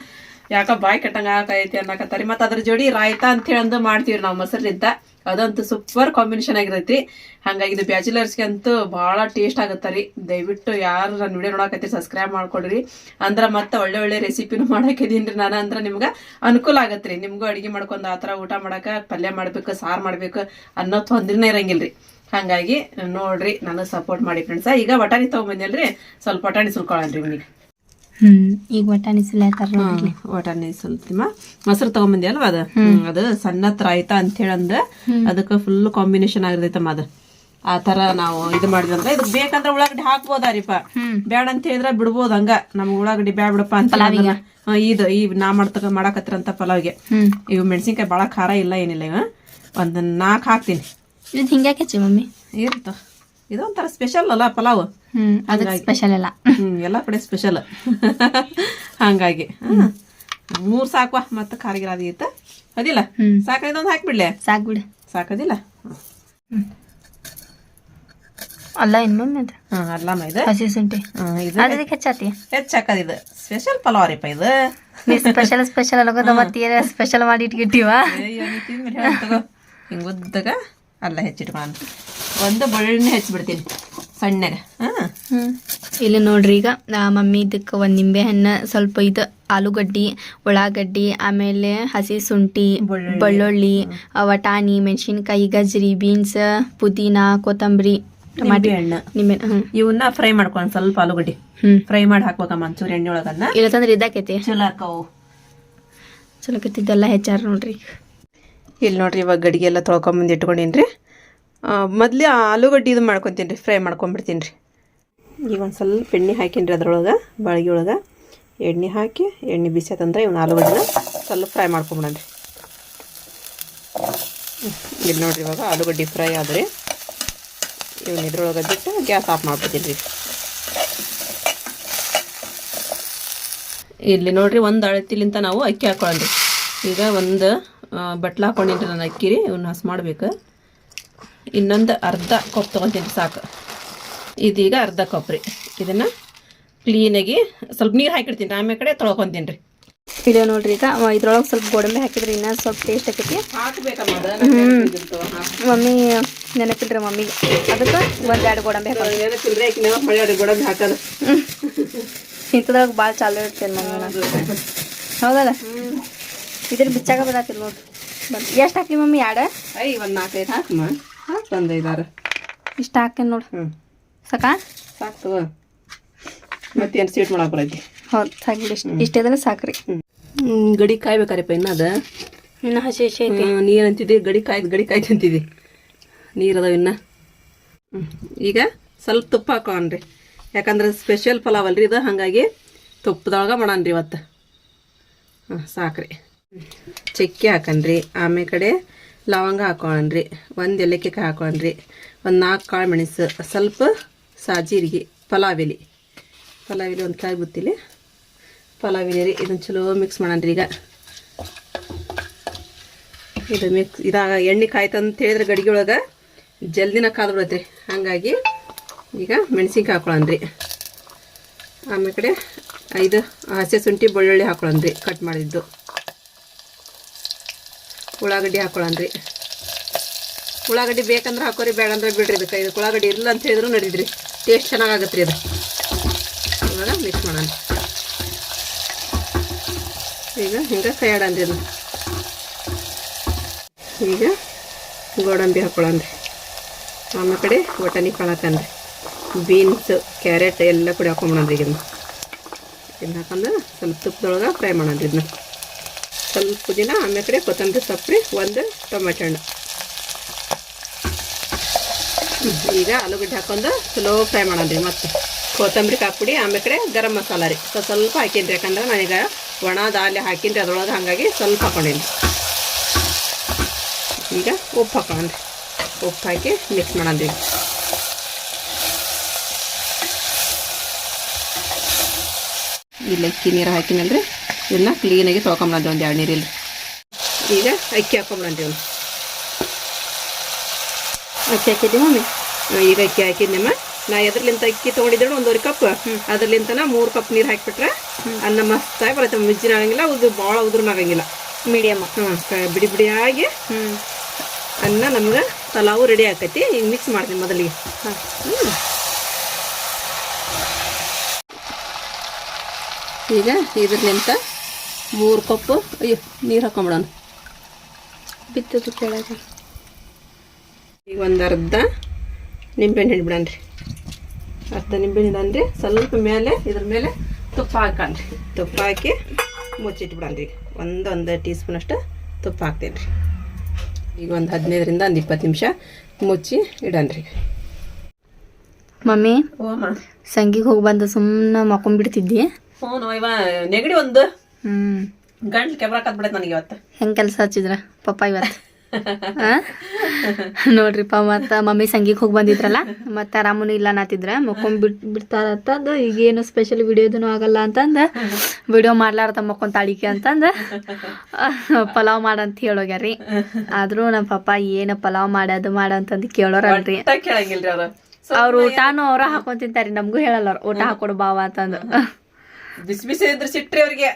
ಯಾಕೋ ಬಾಯಿ ಕಟ್ಟಂಗೆ ಆಗೈತಿ ಅನ್ನಕತ್ತಾರಿ. ಮತ್ತು ಅದ್ರ ಜೋಡಿ ರಾಯ್ತಾ ಅಂತ ಹೇಳಿ ಅಂದು ಮಾಡ್ತೀವಿ ನಾವು ಮೊಸರಿಂದ ಅದಂತೂ ಸೂಪರ್ ಕಾಂಬಿನೇಷನ್ ಆಗಿರೈತಿ ಹಂಗಾಗಿ ಇದು ಬ್ಯಾಚುಲರ್ಸ್ಗೆ ಅಂತೂ ಭಾಳ ಟೇಸ್ಟ್ ಆಗುತ್ತೆ ರೀ. ದಯವಿಟ್ಟು ಯಾರು ನನ್ನ ವಿಡಿಯೋ ಸಬ್ಸ್ಕ್ರೈಬ್ ಮಾಡ್ಕೊಡ್ರಿ. ಅಂದ್ರೆ ಮತ್ತೆ ಒಳ್ಳೆ ಒಳ್ಳೆ ರೆಸಿಪಿನೂ ಮಾಡಾಕಿದೀನಿ ರೀ ನಾನು. ಅಂದ್ರೆ ನಿಮ್ಗೆ ಅನುಕೂಲ ಆಗತ್ತೆ ರೀ. ನಿಮಗೂ ಅಡುಗೆ ಮಾಡ್ಕೊಂಡು ಆ ಥರ ಊಟ ಮಾಡಕ್ಕೆ ಪಲ್ಯ ಮಾಡ್ಬೇಕು, ಸಾರು ಮಾಡ್ಬೇಕು ಅನ್ನೋ ತೊಂದ್ರೆನೇ ಇರಂಗಿಲ್ಲ ರೀ ಹಾಗಾಗಿ ನೋಡ್ರಿ, ನನಗೆ ಸಪೋರ್ಟ್ ಮಾಡಿ ಫ್ರೆಂಡ್ಸ ಈಗ ಬಟಾಣಿ ತೊಗೊಂಬಂದಿಲ್ರಿ ಸ್ವಲ್ಪ ಬಟಾಣಿ ಸುಲ್ಕೊಳ್ಳಿ ಹ್ಮ್ ಈಗ ಒಟ್ಟಾಣಿ ಸಿಲೆ ತರ ವಾಟರ್ನಿ ಸ್ವಲ್ಪ ಮೊಸರು ತಗೊಂಬಂದಿ ಅಲ್ವಾ ಅದ? ಅದು ಸಣ್ಣ ಆಯ್ತಾ ಅಂತ ಹೇಳಂದ ಅದಕ್ಕೆ ಫುಲ್ ಕಾಂಬಿನೇಷನ್ ಆಗಿರ್ತೈತಮ್ಮ ಅದು. ಆ ತರ ನಾವು ಇದು ಮಾಡಿದ್ವಿ ಅಂದ್ರೆ ಇದಕ್ಕೆ ಬೇಕಂದ್ರೆ ಉಳ್ಳಾಗಡ್ಡಿ ಹಾಕ್ಬೋದಾರಿಪ್ಪ ಬ್ಯಾಡ ಅಂತ ಹೇಳಿದ್ರೆ ಬಿಡ್ಬೋದು ಹಂಗ. ನಮ್ಗೆ ಉಳ್ಳಾಗಡ್ಡಿ ಬ್ಯಾಡ ಬಿಡಪ್ಪ ಅಂತ ಇದು ಈ ನಾ ಮಾಡ್ತಕ ಮಾಡಾಕತ್ತಿರಂತ ಪಲಾವ್ಗೆ. ಇವ್ ಮೆಣಸಿನ್ಕಾಯಿ ಭಾಳ ಖಾರ ಇಲ್ಲ ಏನಿಲ್ಲ ಇವ. ಒಂದ್ ನಾಲ್ಕು ಹಾಕ್ತೀನಿ. ಇದು ಹಿಂಗ್ಯಾಕೆ ಮಮ್ಮಿ? ಇರ್ತ ಇದು ಒಂಥರ ಸ್ಪೆಷಲ್ ಅಲ್ಲ ಪಲಾವ್. ಅದಕ್ಕೆ ಸ್ಪೆಷಲ್ ಎಲ್ಲ. ಹ್ಮ್ ಎಲ್ಲ ಕಡೆ ಸ್ಪೆಷಲ್ ಹಂಗಾಗಿ. ಮೂರು ಸಾಕ್ವಾ ಮತ್ತೆ ಖಾರಗಿರ ಅದಿತ್ತ ಅದಿಲ್ಲ. ಸಾಕ ಇದೊಂದು ಹಾಕ್ಬಿಡ್ಲೆ? ಸಾಕ್ಬಿಡ ಸಾಕದಿಲ್ಲ? ಅಲ್ಲ ಇನ್ನೊಂದು ಅಲ್ಲ ಇದು. ಹಸಿ ಶುಂಠಿ. ಅದಕ್ಕೆ ಹೆಚ್ಚಾತಿ. ಹೆಚ್ಚಾಕದ ಇದು. ಸ್ಪೆಷಲ್ ಪಲಾವ್ ರೀಪ ಇದು. ಸ್ಪೆಷಲ್ ಸ್ಪೆಷಲ್ ಅಲ್ಲಗೋದ ಮತ್ತೆ ಸ್ಪೆಷಲ್ ಮಾಡಿ ಇಟ್ಕಿಟ್ಟಿವ ಹಿಂಗ ಉದ್ದಗ ಅಲ್ಲ ಹೆಚ್ಚಿಟ್ಕೊಂಡು ಒಂದು ಬೆಳ್ಳುಳ್ಳಿ ಹೆಚ್ಚಿಬಿಡ್ತೀನಿ. ಸಣ್ಣಗೆ. ಹಾಂ. ಹ್ಮ್. ಇಲ್ಲಿ ನೋಡ್ರಿ ಈಗ ಮಮ್ಮಿ ಇದಕ್ಕೆ ಒಂದು ನಿಂಬೆ ಹಣ್ಣು ಸ್ವಲ್ಪ ಇದು ಆಲೂಗಡ್ಡಿ ಉಳ್ಳಾಗಡ್ಡಿ ಆಮೇಲೆ ಹಸಿ ಶುಂಠಿ ಬೆಳ್ಳುಳ್ಳಿ. ವಟಾಣಿ ಮೆಣಸಿನ್ಕಾಯಿ ಗಜ್ರಿ ಬೀನ್ಸ್ ಪುದೀನ ಕೊತ್ತಂಬರಿ ಟಮಾಟಿ. ಹಣ್ಣು ನಿಂಬೆ ಹ್ಮ್. ಇವನ್ನ ಫ್ರೈ ಮಾಡ್ಕೊಂಡು ಸ್ವಲ್ಪ ಆಲೂಗಡ್ಡಿ. ಹ್ಮ್. ಫ್ರೈ ಮಾಡಿ ಹಾಕ್ಬೇಕ ಮಂಚೂರಿ ಎಣ್ಣೆ ಒಳಗನ್ನ. ಇಲ್ಲತ್ತಂದ್ರೆ ಇದಾಕೈತಿ. ಚಲೋ ಹಾಕವು ಚಲೋ ಕತ್ತಿದ್ದೆಲ್ಲ ಹೆಚ್ಚಾರ ನೋಡ್ರಿ ಇಲ್ಲಿ ನೋಡ್ರಿ ಇವಾಗ ಗಡಿಗೆ ಎಲ್ಲ ತೊಳ್ಕೊಂಬಂದು ಇಟ್ಕೊಂಡಿನ್ರಿ. ಮೊದಲೇ ಆಲೂಗಡ್ಡೆ ಇದು ಮಾಡ್ಕೊತೀನಿ ರೀ, ಫ್ರೈ ಮಾಡ್ಕೊಂಬಿಡ್ತೀನಿ ರೀ. ಈಗ ಒಂದು ಸ್ವಲ್ಪ ಎಣ್ಣೆ ಹಾಕೀನಿ ರೀ ಅದ್ರೊಳಗೆ, ಬಾಳಿಗೆ ಒಳಗೆ. ಎಣ್ಣೆ ಹಾಕಿ, ಎಣ್ಣೆ ಬಿಸಿ ತಂದ್ರೆ ಇವ್ನ ಆಲೂಗಡ್ಡೆನ ಸ್ವಲ್ಪ ಫ್ರೈ ಮಾಡ್ಕೊಂಬಿಡೋಣ ರೀ. ಇಲ್ಲಿ ನೋಡ್ರಿ ಇವಾಗ ಆಲೂಗಡ್ಡೆ ಫ್ರೈ ಆದರೆ. ಇವನ್ನ ಇದ್ರೊಳಗೆ ಬಿಟ್ಟು ಗ್ಯಾಸ್ ಆಫ್ ಮಾಡ್ಬಿಡ್ತೀನಿ ರೀ. ಇಲ್ಲಿ ನೋಡ್ರಿ ಒಂದು ಅಳತಿಲಿಂತ ನಾವು ಅಕ್ಕಿ ಹಾಕೊಳ್ಳೋಣ ಈಗ ಒಂದು ಬಟ್ಲ ಹಾಕೊಂಡಿನಿ ನಾನು ಅಕ್ಕಿರಿ ಇವನ್ನ ಹಸ್ ಮಾಡ್ಬೇಕು. ಇನ್ನೊಂದು ಅರ್ಧ ಕಪ್ ತೊಗೊತೀನಿ ಸಾಕು. ಇದೀಗ ಅರ್ಧ ಕಪ್ ರೀ. ಇದನ್ನು ಕ್ಲೀನಾಗಿ ಸ್ವಲ್ಪ ನೀರು ಹಾಕಿಡ್ತೀನಿ. ಆಮೇಲೆ ಕಡೆ ತೊಳ್ಕೊತೀನಿ ರೀ ವಿಡಿಯೋ ನೋಡ್ರಿ ಈಗ. ಇದ್ರೊಳಗೆ ಸ್ವಲ್ಪ ಗೋಡಂಬಿ ಹಾಕಿದ್ರೆ ಇನ್ನೂ ಸ್ವಲ್ಪ ಟೇಸ್ಟ್ ಆಕೈತಿ. ಮಮ್ಮಿ ನೆನಪಿಲ್ರಿ ಮಮ್ಮಿಗೆ. ಅದಕ್ಕೆ ಒಂದೆರಡು ಗೋಡಂಬಿ ಹಾಕೋದು ಗೋಡಂಬಿ ಹಾಕೋದು ಇಂಥದ್ರಾಗ ಭಾಳ ಚಾಲು ಇರ್ತೇನೆ ಮಮ್ಮಿ ಹೌದಲ್ಲ? ಇದ್ರ ಬಿಚ್ಚಾಗ ಬರತ್ತಿಲ್ಲ ನೋಡ್ರಿ. ಎಷ್ಟು ಹಾಕಿ ಮಮ್ಮಿ? ಎರಡು? ಐ ಒಂದು ನಾಲ್ಕೈದು ಹಾಕಮ್ಮ ಹಾಕಿ ಒಂದು ಐದಾರು ಇಷ್ಟು ಹಾಕ್ತೇನೆ ನೋಡು. ಹ್ಞೂ ಸಾಕಾ? ಸಾಕು ತಗೋ. ಮತ್ತೇನು ಸ್ವೀಟ್ ಮಾಡಕ್ಕೆ ಬರೈತಿ? ಹೌದು ಸಾಕಿಬಿಡಿ ಇಷ್ಟು ಇಷ್ಟ ಇದ್ರೆ ಸಾಕ್ರಿ. ಗಡಿ ಕಾಯ್ಬೇಕಾರಪ್ಪ ಇನ್ನದ ಇನ್ನು ಹಸಿ ಹಸಿ ಐತಿ. ನೀರು ಅಂತಿದ್ದೆ ಗಡಿ ಕಾಯ್ದು ಗಡಿ ಕಾಯ್ದು ಅಂತಿದ್ದೆ. ನೀರು ಅದಾವ ಇನ್ನು. ಹ್ಮ್. ಈಗ ಸ್ವಲ್ಪ ತುಪ್ಪ ಹಾಕೋಣ್ರಿ. ಯಾಕಂದ್ರೆ ಸ್ಪೆಷಲ್ ಪಲಾವ್ ಅಲ್ರಿ ಇದು ಹಾಗಾಗಿ ತುಪ್ಪದೊಳಗೆ ಮಾಡೋಣ್ರಿ ಇವತ್ತು. ಹಾಂ ಸಾಕ್ರಿ. ಚಕ್ಕೆ ಹಾಕನ್ರಿ ಆಮೇಲೆ ಕಡೆ ಲವಂಗ ಹಾಕೊಳ್ಳ್ರಿ ಒಂದು ಏಲಕ್ಕಿಕಾಯಿ ಹಾಕೊಳ್ಳ್ರಿ ಒಂದು ನಾಲ್ಕು ಕಾಳು ಮೆಣಸು, ಸ್ವಲ್ಪ ಸಾಜೀರಿಗೆ ಪಲಾವ್ ಎಲೆ ಪಲಾವ್ ಎಲೆ ಒಂದು ಕಾಯಿ ಬುತ್ತಿಲಿ. ಎಲೆ ರೀ ಇದನ್ನು ಚಲೋ ಮಿಕ್ಸ್ ಮಾಡೋಣ್ರಿ ಈಗ. ಇದು ಮಿಕ್ಸ್ ಇದಾಗ ಎಣ್ಣೆ ಕಾಯ್ತು ಅಂತ ಹೇಳಿದ್ರೆ ಗಡಿಗೆ ಒಳಗೆ ಜಲ್ದಿನ ಕಾದು ಬಿಡತ್ತೆ ಹಾಗಾಗಿ ಈಗ ಮೆಣಸಿನ್ಕಾಯಿ ಹಾಕೊಳನ್ರಿ ಆಮೇಲೆ ಕಡೆ ಐದು ಹಸಿ ಶುಂಠಿ, ಬೆಳ್ಳುಳ್ಳಿ ಹಾಕೊಳನ್ರಿ ಕಟ್ ಮಾಡಿದ್ದು. ಉಳ್ಳಾಗಡ್ಡಿ ಹಾಕೊಳನ್ರಿ ಉಳ್ಳಾಗಡ್ಡಿ ಬೇಕಂದ್ರೆ ಹಾಕೋರಿ ಬೇಡ ಅಂದ್ರೆ ಬಿಡ್ರಿ ಇದಕ್ಕೆ. ಇದು ಉಳ್ಳಾಗಡ್ಡಿ ಇಲ್ಲ ಅಂತ ಹೇಳಿದ್ರು ನಡೀದ್ರಿ ಟೇಸ್ಟ್ ಚೆನ್ನಾಗಾಗತ್ತೆ ರೀ ಅದು. ಇವಾಗ ಮಿಕ್ಸ್ ಮಾಡೋಣ. ಈಗ ಹಿಂಗೆ ಕೈ ಆಡನ್ರಿ ಅದು. ಈಗ ಗೋಡಂಬಿ ಹಾಕೊಳ್ಳೋಣ್ರಿ ಆಮೇಲೆ ಕಡೆ ಬಟಾಣಿ ಕಾಳು ರೀ. ಬೀನ್ಸ್ ಕ್ಯಾರೆಟ್ ಎಲ್ಲ ಕೂಡ ಹಾಕೊಂಬಿಡೋಣ್ರಿ ಇದನ್ನ. ಇದನ್ನ ಹಾಕೊಂಡು ಸ್ವಲ್ಪ ತುಪ್ಪದೊಳಗೆ ಫ್ರೈ ಮಾಡೋಣ ಇದನ್ನ. ಸ್ವಲ್ಪ ಪುದೀನ, ಆಮೇಲೆ ಕೊತ್ತಂಬರಿ ಸೊಪ್ಪು ಒಂದು ಟೊಮೆಟೊ ಹಣ್ಣು. ಈಗ ಆಲೂಗಡ್ಡೆ ಹಾಕೊಂಡು ಸ್ಲೋ ಫ್ರೈ ಮಾಡೋಣ ಮತ್ತೆ. ಕೊತ್ತಂಬರಿ ಕಾಪುಡಿ, ಆಮೇಲೆ ಕಡೆ ಗರಂ ಮಸಾಲ ರೀ. ಸ್ವಲ್ಪ ಸ್ವಲ್ಪ ಹಾಕೀನಿ ಯಾಕಂದ್ರೆ ನಾನೀಗ ಒಣ ದಾಲಿ ಹಾಕಿನಿ ಅದ್ರೊಳಗೆ ಹಾಗಾಗಿ ಸ್ವಲ್ಪ ಹಾಕೊಂಡೀನಿ. ಈಗ ಉಪ್ಪು ಹಾಕೊಂಡ್ರಿ ಉಪ್ಪು ಹಾಕಿ ಮಿಕ್ಸ್ ಮಾಡೋಣ ಇಲ್ಲಿ ಅಕ್ಕಿ ನೀರು ಹಾಕಿನಲ್ರಿ. ಇದನ್ನ ಕ್ಲೀನಾಗಿ ತೊಳ್ಕೊಂಬಂದ್ರೆ ಒಂದು ಎರಡು ನೀರಿಲ್ಲ ಈಗ ಅಕ್ಕಿ ಹಾಕೊಂಬಂದ್ರೆ ಒಂದು ಅಕ್ಕಿ ಹಾಕಿದ್ದೆ ಮಮ್ಮಿ ಈಗ ಅಕ್ಕಿ ಹಾಕಿದ್ನಮ್ಮ ನಾ ಎದ್ರಲಿಂತ ಅಕ್ಕಿ ತೊಗೊಂಡಿದ್ದೇಳು ಒಂದೂವರೆ ಕಪ್. ಅದ್ರಲಿಂತನ ಮೂರು ಕಪ್ ನೀರು ಹಾಕಿಬಿಟ್ರೆ ಅನ್ನ ಮಸ್ತಾಗಿ ಬರುತ್ತೆ. ಮಿಜ್ಜಿನ ಆಗಂಗಿಲ್ಲ ಉದು ಭಾಳ ಉದುರ್ನ ಆಗಂಗಿಲ್ಲ ಮೀಡಿಯಮ್ ಹ್ಞೂ ಬಿಡಿ ಬಿಡಿಯಾಗಿ ಹ್ಞೂ ಅನ್ನ ನಮ್ಗೆ ತಲಾವು ರೆಡಿ ಆಕೈತಿ. ಈಗ ಮಿಕ್ಸ್ ಮಾಡ್ತೀನಿ ಮೊದಲಿಗೆ. ಈಗ ಇದ್ರಲಿಂತ ಮೂರು ಕಪ್ ಅಯ್ಯೋ ನೀರು ಹಾಕೊಂಬಿಡೋಣ. ಬಿತ್ತದು ಕೆಳಗೆ. ಈಗ ಒಂದು ಅರ್ಧ ನಿಂಬೆಹಣ್ಣು ರೀ. ಅರ್ಧ ನಿಂಬೆಹಣ್ಣು ಅಂದ್ರೆ ಸ್ವಲ್ಪ ಮೇಲೆ ಇದ್ರ ಮೇಲೆ ತುಪ್ಪ ಹಾಕಣ್ರಿ ತುಪ್ಪ ಹಾಕಿ ಮುಚ್ಚಿಟ್ಬಿಡಣ್ರಿ ಈಗ ಒಂದು ಒಂದು ಟೀ ಸ್ಪೂನ್ ಅಷ್ಟು ತುಪ್ಪ ಹಾಕ್ತೇನೆ ರೀ. ಈಗ ಒಂದು ಹದಿನೈದರಿಂದ ಒಂದು ಇಪ್ಪತ್ತು ನಿಮಿಷ ಮುಚ್ಚಿ ಇಡಣ್ರಿ ಮಮ್ಮಿ ಸಂಗಿಗೆ ಹೋಗಿ ಬಂದು ಸುಮ್ಮನೆ ಮಕ್ಕೊಂಬಿಡ್ತಿದ್ದಿ? ಹ್ಞೂ ಇವ ನೆಗಡಿ ಒಂದು. ಹ್ಞೂ ಗಂಟ್ಲು ಕೆಬ್ರಾಕ್ ಬಿಡೈತೆ ನನಗೆ ಇವತ್ತು. ಹೆಂಗೆ ಕೆಲಸ ಹಚ್ಚಿದ್ರ? ಪಪ್ಪ ಇವತ್ತು? ನೋಡ್ರಿಪ್ಪ ಮತ್ತು ಮಮ್ಮಿ ಸಂಗೀಕ್ ಹೋಗಿ ಬಂದಿದ್ರಲ್ಲ ಮತ್ತು ಆರಾಮನು ಇಲ್ಲ ನಾತಿದ್ರ ಮಕ್ಕೊಂಡ್ ಬಿಟ್ ಬಿಡ್ತಾರಂತಂದು ಈಗೇನು ಸ್ಪೆಷಲ್ ವಿಡಿಯೋದೂ ಆಗಲ್ಲ ಅಂತಂದ ವಿಡಿಯೋ ಮಾಡ್ಲಾರ್ದ ಮಕ್ಕೊಂಡ್ ತಾಳಿಕೆ ಅಂತಂದ ಪಲಾವ್ ಮಾಡಂತ ಹೇಳೋಗ್ಯಾರಿ ಆದ್ರೂ ನಮ್ಮ ಪಪ್ಪ ಏನು ಪಲಾವ್ ಮಾಡೋದು ಮಾಡಂತಂದು ಕೇಳೋರಲ್ರಿ. ಅವ್ರು. ಅವ್ರ ಊಟಾನು ಅವ್ರ ಹಾಕೊಂಡ್ ತಿಂತಾರಿ ನಮಗೂ ಹೇಳಲ್ಲ ಅವ್ರು ಊಟ ಹಾಕೊಡು ಬಾವ ಅಂತಂದು. ಬಿಸಿ ಬಿಸಿ ಇದ್ರೆ ಸಿಟ್ರಿ ಅವ್ರಿಗೆ.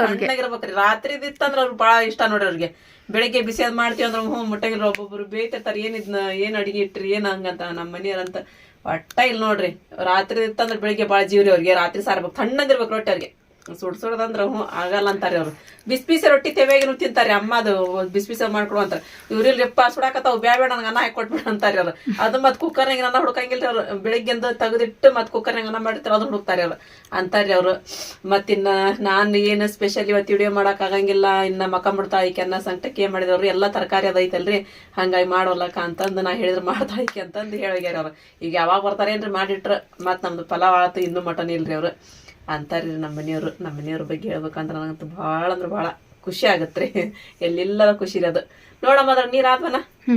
ಅವ್ರಿಗೆ. ಸಣ್ಣಗಿರ್ಬೇಕ್ರಿ ರಾತ್ರಿ ಇತ್ತಂದ್ರ ಅವ್ರು ಭಾಳ ಇಷ್ಟ ನೋಡ್ರಿ ಅವ್ರಿಗೆ. ಬೆಳಿಗ್ಗೆ ಬಿಸಿ ಅದ್ ಮಾಡ್ತೀವಿ ಅಂದ್ರೆ ಹ್ಞೂ ಮುಟ್ಟಗಿಲ್ಲ ಒಬ್ಬೊಬ್ರು ಬೇಯ್ತಿರ್ತಾರೆ. ಏನ್ ಇದ್ನ ಏನ್ ಅಡಿಗೆ ಇಟ್ರಿ ಏನ್ ಹಂಗಂತ ನಮ್ಮ ಮನೆಯವ್ರಂತ ಒಟ್ಟ ಇಲ್ಲ ನೋಡ್ರಿ. ರಾತ್ರಿ ಇತ್ತಂದ್ರ ಬೆಳಿಗ್ಗೆ ಭಾಳ ಜೀವ್ರಿ ಅವ್ರಿಗೆ. ರಾತ್ರಿ ಸಾರ್ಬೇಕು. ತಣ್ಣಗಿರ್ಬೇಕು ರೊಟ್ಟಿ ಅವ್ರಿಗೆ. ಸುಡ್ ಸುಡ್ದಂದ್ರೆ ಹ್ಞೂ ಆಗಲ್ಲ ಅಂತಾರೆ ಅವ್ರು. ಬಿಸಿ ಬಿಸಿ ರೊಟ್ಟಿ ತೆವೆಗಿನೂ ತಿಂತಾರೆ ಅಮ್ಮ ಅದು ಬಿಸಿ ಬಿಸಿ ಮಾಡ್ಕೊಡು ಅಂತಾರೆ. ಇವ್ರಿಲ್ ರೆಪ್ಪ ಸುಡಾಕತ್ತಾವ ಬ್ಯಾ ಬೇಡ ನಂಗೆ ಅನ್ನ ಕೊಟ್ಬಿಡು ಅಂತಾರೆ ಅವ್ರು. ಅದು ಮತ್ತೆ ಕುಕ್ಕರ್ನಾಗ ಅನ್ನ ಹುಡ್ಕಂಗಿಲ್ಲ ಅವ್ರು. ಬೆಳಿಗ್ಗೆಂದು ತೆಗೆದಿಟ್ಟು ಮತ್ತೆ ಕುಕ್ಕರ್ನಾಗ ಅನ್ನ ಮಾಡಿರ್ತಾರೆ ಅದು ಹುಡುಕ್ತಾರೆ ಅವ್ರು. ಅಂತಾರೆ ಅವರು. ಮತ್ತಿನ್ನ ನಾನು ಏನು ಸ್ಪೆಷಲ್ ಇವತ್ತು ವಿಡಿಯೋ ಮಾಡಕ್ ಆಗಂಗಿಲ್ಲ, ಇನ್ನ ಮಕ ಮುಡ್ತಾ ಐಕೆ ಅನ್ನ ಸಂಕಟಕ್ಕೆ ಏನ್ ಮಾಡಿದವ್ರು ಎಲ್ಲ ತರಕಾರಿ ಅದೈತಲ್ರಿ ಹಂಗಾಗಿ ಮಾಡೋಲ್ಲಕ್ಕ ಅಂತಂದು ನಾ ಹೇಳಿದ್ರೆ ಮಾಡ್ತಾ ಐಕೆ ಅಂತಂದು ಹೇಳಿಗ್ಯಾರ ಅವ್ರು. ಈಗ ಯಾವಾಗ ಬರ್ತಾರೇನ್ರಿ ಮಾಡಿಟ್ರ. ಮತ್ತೆ ನಮ್ದು ಪಲಾವ್ ಆತು, ಇನ್ನೂ ಮಟನ್ ಇಲ್ರಿ ಅವ್ರು. ಅಂತಾರ್ರಿ ನಮ್ಮ ಮನೆಯವರು ನಮ್ಮ ಮನೆಯವ್ರ ಬಗ್ಗೆ ಹೇಳ್ಬೇಕಂದ್ರೆ ನನಗಂತೂ ಭಾಳ ಅಂದ್ರೆ ಭಾಳ ಖುಷಿ ಆಗತ್ರಿ ಎಲ್ಲಿಲ್ಲದ ಖುಷಿ ರೀ ಅದು. ನೋಡಮ್ಮ ಅದ್ರ ನೀರು ಆದ್ವನ ಹ್ಞೂ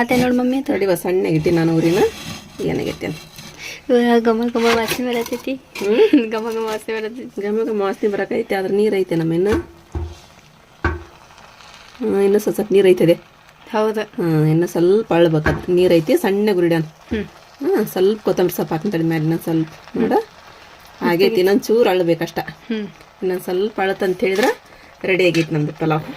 ಅದೇ ನೋಡಿ ಮಮ್ಮಿ ತೊಡಿ ಸಣ್ಣ ಇಟ್ಟಿ ನಾನು ಊರಿನ. ಏನಾಗೈತೆ ಘಮ ಘಮ ವಾಸನೆ ಬರತೈತಿ. ಘಮ ಘಮ ವಾಸನೆ ಬರತೈತಿ. ಗಮ ಗಮ ವಾಸನೆ ಬರಕೈತೆ ಆದ್ರೆ ನೀರು ಐತೆ ನಮ್ಮ ಇನ್ನು. ಇನ್ನೂ ಸ್ವಲ್ಪ ಸ್ವಲ್ಪ ನೀರು ಐತದೆ. ಹೌದಾ. ಹಾಂ ಇನ್ನು ಸ್ವಲ್ಪ ಅಳ್ಬೇಕದು ನೀರು ಐತಿ ಸಣ್ಣ ಗುರಿಡ್ಯಾನ. ಹ್ಞೂ ಹಾಂ ಸ್ವಲ್ಪ ಕೊತ್ತಂಬರಿ ಸೊಪ್ಪು ಹಾಕೊಂತಡಿ ಮೇಲೆ ಇನ್ನೊಂದು ಸ್ವಲ್ಪ. ನೋಡ. ಆಗೈತಿ ಇನ್ನೊಂದು ಚೂರು ಅಳ್ಬೇಕಷ್ಟ. ಇನ್ನೊಂದು ಸ್ವಲ್ಪ ಅಳತಂತ ಹೇಳಿದ್ರೆ ರೆಡಿ ಆಗೈತಿ ನಮ್ದು ಪಲಾವ್.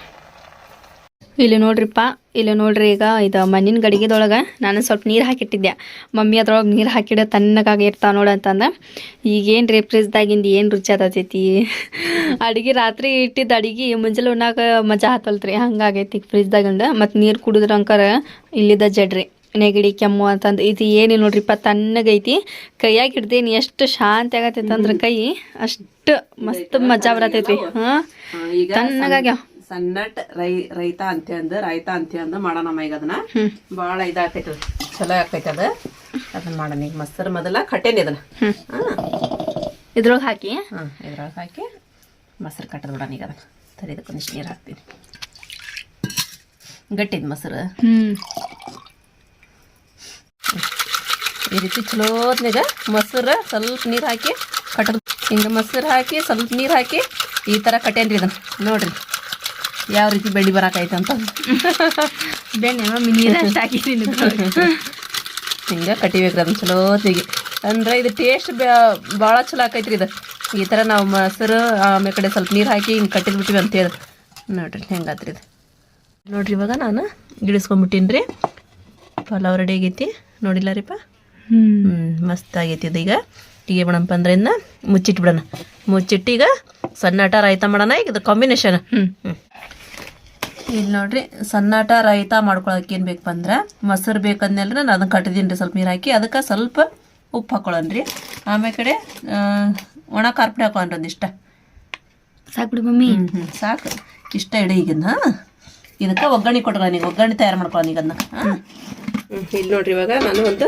ಇಲ್ಲಿ ನೋಡ್ರಿಪ್ಪ ಇಲ್ಲಿ ನೋಡ್ರಿ ಈಗ ಇದು ಮಣ್ಣಿನ ಗಡಿಗೆದೊಳಗೆ ನಾನು ಸ್ವಲ್ಪ ನೀರು ಹಾಕಿಟ್ಟಿದ್ದೆ. ಮಮ್ಮಿ ಅದ್ರೊಳಗೆ ನೀರು ಹಾಕಿಡ ತಣ್ಣಗಾಗಿ ಇರ್ತಾ ನೋಡು ಅಂತಂದ. ಈಗೇನು ರೀ ಫ್ರಿಜ್ದಾಗಿಂದು ಏನು ರುಚಿ ಆತೈತಿ ಅಡಿಗೆ ರಾತ್ರಿ ಇಟ್ಟಿದ್ದ ಅಡಿಗೆ ಮುಂಜಾನೆ ಉಣ್ಣಾಕ ಮಜಾ ಹತ್ತಲ್ತ್ರಿ ಹಂಗಾಗೈತಿ ಫ್ರಿಜ್ದಾಗಿಂದ ಮತ್ತು ನೀರು ಕುಡಿದ್ರ ಅಂಕಾರ ಇಲ್ಲಿದ್ದ ಜಡ್ರಿ. ನೆಗಡಿ ಕೆಮ್ಮು ಅಂತಂದು ಇದು ಏನಿಲ್ಲ ನೋಡ್ರಿಪ್ಪ ತಣ್ಣಗೈತಿ ಕೈಯಾಗಿ ಹಿಡ್ದೇನಿ ಎಷ್ಟು ಶಾಂತಿ ಆಗತೈತೆ ಅಂದ್ರೆ ಕೈ ಅಷ್ಟು ಮಸ್ತ್ ಮಜಾ ಬರತೈತಿ ಹಾಂ ಈಗ ತಣ್ಣಗಾಗ್ಯಾವ ಸಣ್ಣಟ್ ರೈ ರೈತ ಅಂತ ಅಂದ ರೈತ ಅಂತ ಅಂದ ಮಾಡೋಣ ಈಗ ಅದನ್ನ. ಬಹಳ ಭಾಳ ಇದಾಕೈತಿ ಅದು. ಚಲೋ ಆಕೈತಿ ಅದ. ಅದನ್ನ ಮಾಡೋಣ ಈಗ ಮೊಸರು ಮೊದಲ ಕಟ್ಟೇನಿ ಅದನ್ನ ಇದ್ರೊಳಗೆ ಹಾಕಿ? ಹಾಂ ಇದ್ರೊಳಗೆ ಹಾಕಿ ಮೊಸರು ಕಟ್ಟದ್ ಬಿಡೋಣ ಈಗ ಅದನ್ನ. ತರಿದಕ್ಕೊಂದಿಷ್ಟು ನೀರು ಹಾಕ್ತೀನಿ. ಗಟ್ಟಿದ ಮೊಸರು. ಹ್ಞೂ ಈ ರೀತಿ ಚಲೋತ್ನಾಗ ಮೊಸರು ಸ್ವಲ್ಪ ನೀರು ಹಾಕಿ ಕಟ್ಟದ ಹಿಂಗೆ ಮೊಸರು ಹಾಕಿ ಸ್ವಲ್ಪ ನೀರು ಹಾಕಿ ಈ ಥರ ಕಟ್ಟೇನ್ರಿ ಇದನ್ನು. ನೋಡ್ರಿ ಯಾವ ರೀತಿ ಬೆಳ್ಳಿ ಬರಾಕೈತೆ ಅಂತ. [laughs] ಬೆಣ್ಣೆ ಮಮ್ಮಿ ನೀರು ಅಷ್ಟು ಹಾಕಿದ್ದೀನಿ ಹಿಂಗೆ ಕಟ್ಟಿಬೇಕ್ರಿ ಅದನ್ನ ಚಲೋತ್ತಿಗೆ ಅಂದ್ರೆ ಇದು ಟೇಸ್ಟ್ ಭಾಳ ಚಲೋ ಆಕೈತ್ರಿ ಇದು. ಈ ಥರ ನಾವು ಮೊಸರು ಆಮೇಲೆ ಕಡೆ ಸ್ವಲ್ಪ ನೀರು ಹಾಕಿ ಹಿಂಗೆ ಕಟ್ಟಿದ್ಬಿಟ್ಟಿವಿ ಅಂತೇಳಿ ನೋಡ್ರಿ ಹೆಂಗಾತ್ರಿ ಇದು. ನೋಡ್ರಿ ಇವಾಗ ನಾನು ಗಿಡಿಸ್ಕೊಂಬಿಟ್ಟೀನಿ ರೀ ಪಲಾವ್ ರೆಡಿ ಆಗೈತಿ. ನೋಡಿಲ್ಲ ರೀಪ್ಪ ಹ್ಞೂ ಹ್ಞೂ ಮಸ್ತ್ ಆಗೈತಿ ಇದು ಈಗ. ಈಗ ಬಿಡಪ್ಪ ಅಂದ್ರೆ ಇನ್ನು ಮುಚ್ಚಿಟ್ಬಿಡೋಣ ಮುಚ್ಚಿಟ್ಟು ಈಗ ಸನ್ನಾಟ ರಾಯ್ತ ಮಾಡೋಣ ಈಗ ಇದು ಕಾಂಬಿನೇಷನ್ ಹ್ಞೂ ಹ್ಞೂ ಇಲ್ಲಿ ನೋಡ್ರಿ ಸನ್ನಾಟ ರಾಯ್ತ ಮಾಡ್ಕೊಳಕ್ಕೆ ಏನು ಬೇಕಪ್ಪ ಅಂದ್ರೆ ಮೊಸರು ಬೇಕಂದ್ಮೇಲೆ ನಾನು ಅದನ್ನ ಕಟ್ಟಿದೀನಿ ರೀ ಸ್ವಲ್ಪ ನೀರು ಹಾಕಿ. ಅದಕ್ಕೆ ಸ್ವಲ್ಪ ಉಪ್ಪು ಹಾಕೊಳ್ಳೋಣ ರೀ. ಆಮೇಲೆ ಕಡೆ ಒಣ ಖಾರ ಪುಡಿ ಹಾಕೊಳ್ಳೋಣ ಒಂದಿಷ್ಟ. ಸಾಕು ಬಿಡಿ ಮಮ್ಮಿ. ಹ್ಞೂ ಸಾಕು. ಇಷ್ಟ ಇಡಿ ಈಗಿನ ಇದಕ್ಕೆ ಒಗ್ಗರಣೆ ಕೊಟ್ರ ನೀವು ಒಗ್ಗರಣೆ ತಯಾರು ಮಾಡ್ಕೊಳ್ಳೋಣ ಈಗ ಅದನ್ನ. ಹಾಂ? ಇಲ್ಲಿ ನೋಡ್ರಿ ಇವಾಗ ನಾನು ಒಂದು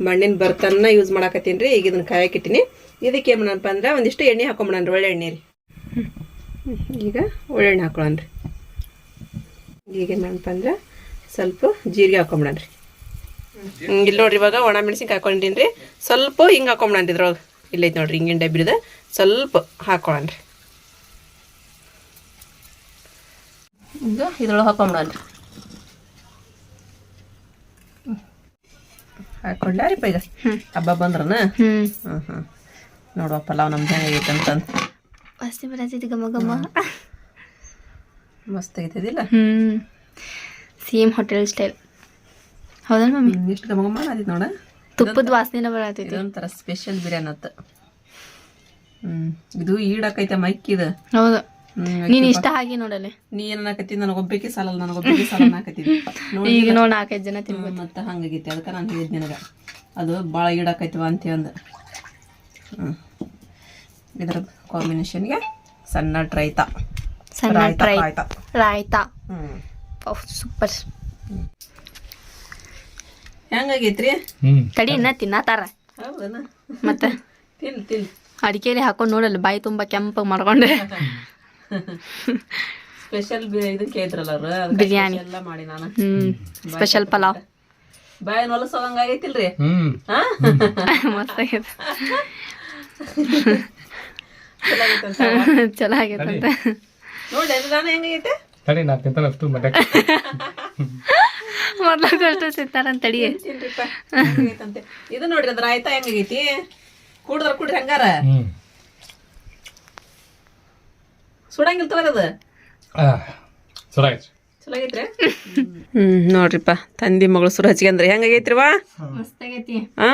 ಮಣ್ಣಿನ ಬರ್ತನ್ನ ಯೂಸ್ ಮಾಡಾಕತ್ತೀನಿ ರೀ, ಈಗ ಇದನ್ನ ಕಾಯಕಿಟ್ಟಿನಿ ಇದಕ್ಕೆ ಏನಪ್ಪ ಅಂದ್ರೆ ಒಂದಿಷ್ಟು ಎಣ್ಣೆ ಹಾಕೊಂಬಿಡೋಣ ಒಳ್ಳೆ ಎಣ್ಣೆ ರೀ. ಈಗ ಒಳ್ಳೆ ಎಣ್ಣೆ ಹಾಕೊಳ್ಳೋಣ ರೀ ಈಗ ಏನಪ್ಪ ಅಂದ್ರೆ ಸ್ವಲ್ಪ ಜೀರಿಗೆ ಹಾಕೊಂಬಿಡೋಣ ರೀ ಇಲ್ಲಿ ನೋಡ್ರಿ ಇವಾಗ ಒಣ ಮೆಣಸಿನ್ಕಾಯಿ ಹಾಕೊಂಡಿನಿ ರೀ ಸ್ವಲ್ಪ ಹಿಂಗೆ ಹಾಕೊಂಬಿಡೋಣ ಇದ್ರೊಳಗೆ. ಇಲ್ಲೈತೆ ನೋಡ್ರಿ ಹಿಂಗಿನ ಡಬ್ಬಿದ. ಸ್ವಲ್ಪ ಹಾಕೊಳ್ಳೋಣ ರೀ ಈಗ ಇದ್ರೊಳಗೆ ಹಾಕೊಂಬಿಡೋಣ ರೀ ಹಾಕೊಂಡ್ಯಾರಿಪ್ಪ ಈಗ. ಹಬ್ಬ ಬಂದ್ರನ? ಹ್ಞೂ ಹ್ಞೂ ನೋಡುವ ಪಲಾವ್ ನಮ್ದು ಹೇಗೈತೆ ಅಂತಂದು ವಾಸನೆ ಬರತೈತಿ ಘಮ ಗಮ. ಮಸ್ತ್ ಆಗೈತಿದಿಲ್ಲ? ಹ್ಞೂ ಸೇಮ್ ಹೋಟೆಲ್ ಸ್ಟೈಲ್. ಹೌದಲ್ಲ ಮಮ್ಮಿ? ಇಷ್ಟು ಗಮ ಗಮ ಮಾಡಿದ್ ನೋಡ? ತುಪ್ಪದ ವಾಸನೆನ ಬರತೈತಿ. ಇದೊಂಥರ ಸ್ಪೆಷಲ್ ಬಿರಿಯಾನಿ ಅತ್ತ. ಹ್ಞೂ ಇದು ಈಡಾಕೈತೆ ಇದು. ಹೌದು. ನೀನು ಇಷ್ಟ ಹಾಗೆ ನೋಡಲೆ. ನೀ ಏನಾಕತ್ತಿ ನನಗೊಬ್ಬಕ್ಕೆ ಸಾಲಲ್ಲ ನನಗೊಬ್ಬಕ್ಕೆ ಸಾಲ ಅನ್ನಕತ್ತಿದ್ದಿ [laughs] ನೋಡಿ ಈಗ ನೋಡ್ ನಾಲ್ಕೈದು ಜನ ತಿನ್ ಮತ್ತೆ ಹಂಗಾಗೈತಿ. ಅದಕ್ಕೆ ನಾನು ಹೇಳಿದ್ ನಿನಗೆ. ಅದು ಭಾಳ ಗಿಡಕ್ಕೈತಿವ ಅಂತ ಅಂದ ಇದ್ರ ಕಾಂಬಿನೇಷನ್ಗೆ ಸಣ್ಣ ರೈತ ಸಣ್ಣ ರಾಯ್ತ, ರಾಯ್ತ. ಸೂಪರ್. ಹೆಂಗಾಗೈತ್ರಿ? ತಡಿ ಇನ್ನ ತಿನ್ನತಾರ. ಹೌದನ? ಮತ್ತೆ? [laughs] ತಿನ್ ತಿನ್. ಅಡಿಕೆಲಿ ಹಾಕೊಂಡು ನೋಡಲ್ಲ ಬಾಯಿ ತುಂಬಾ ಕೆಂಪಗೆ ಮಾಡ್ಕೊಂಡೆ. [laughs] ಸ್ಪೆಷಲ್ ಇದು ಕೇಳಿದ್ರಲ್ಲ ಅವ್ರು? ಬಿರಿಯಾನಿ. ಎಲ್ಲ ಮಾಡಿ ನಾನು. ಹ್ಮ್ ಸ್ಪೆಷಲ್ ಪಲಾವ್. ಬಾಯನ್ ಹೊಲಸೋದಂಗ ಆಗೈತಿಲ್ರಿ? ಹ್ಮ್. ಹಾ? [laughs] ಮಸ್ತ್ ಆಗೈತೆ. ಚಲೋ ಆಗೈತಂತ. ನೋಡಿ ಅದು. ನಾನು ಹೆಂಗೈತೆ? ತಡಿ ನಾ ತಿಂತಾನೆ ಅಷ್ಟು ಮಟ್ಟ [laughs] ಮೊದ್ಲಾಗಷ್ಟು ತಿಂತಾರಂತ ತಡಿ. ಇದು ನೋಡ್ರಿ ಅದ್ರ ಆಯ್ತಾ ಹೆಂಗೈತಿ ಕುಡ್ದ್ರ ಕುಡ್ರಿ ಹಂಗಾರ? ಹ್ಮ್ ಸುಡಂಗಿಲ್ ತಗೋರಿ ಅದು ಆ ಸುರಾಯ್ತು ಚಲೋ ಆಗೈತ್ರಿ ಹ್ಮ್ ನೋಡ್ರಿಪ್ಪ ತಂದಿ ಮಗಳು ಸುರ ಹಚ್ಕೊಂಡ್ರಿ ಹೆಂಗಾಗೈತ್ರಿವಾ ಮಸ್ತ್ ಸ್ಪೆಷಲ್ ಆ?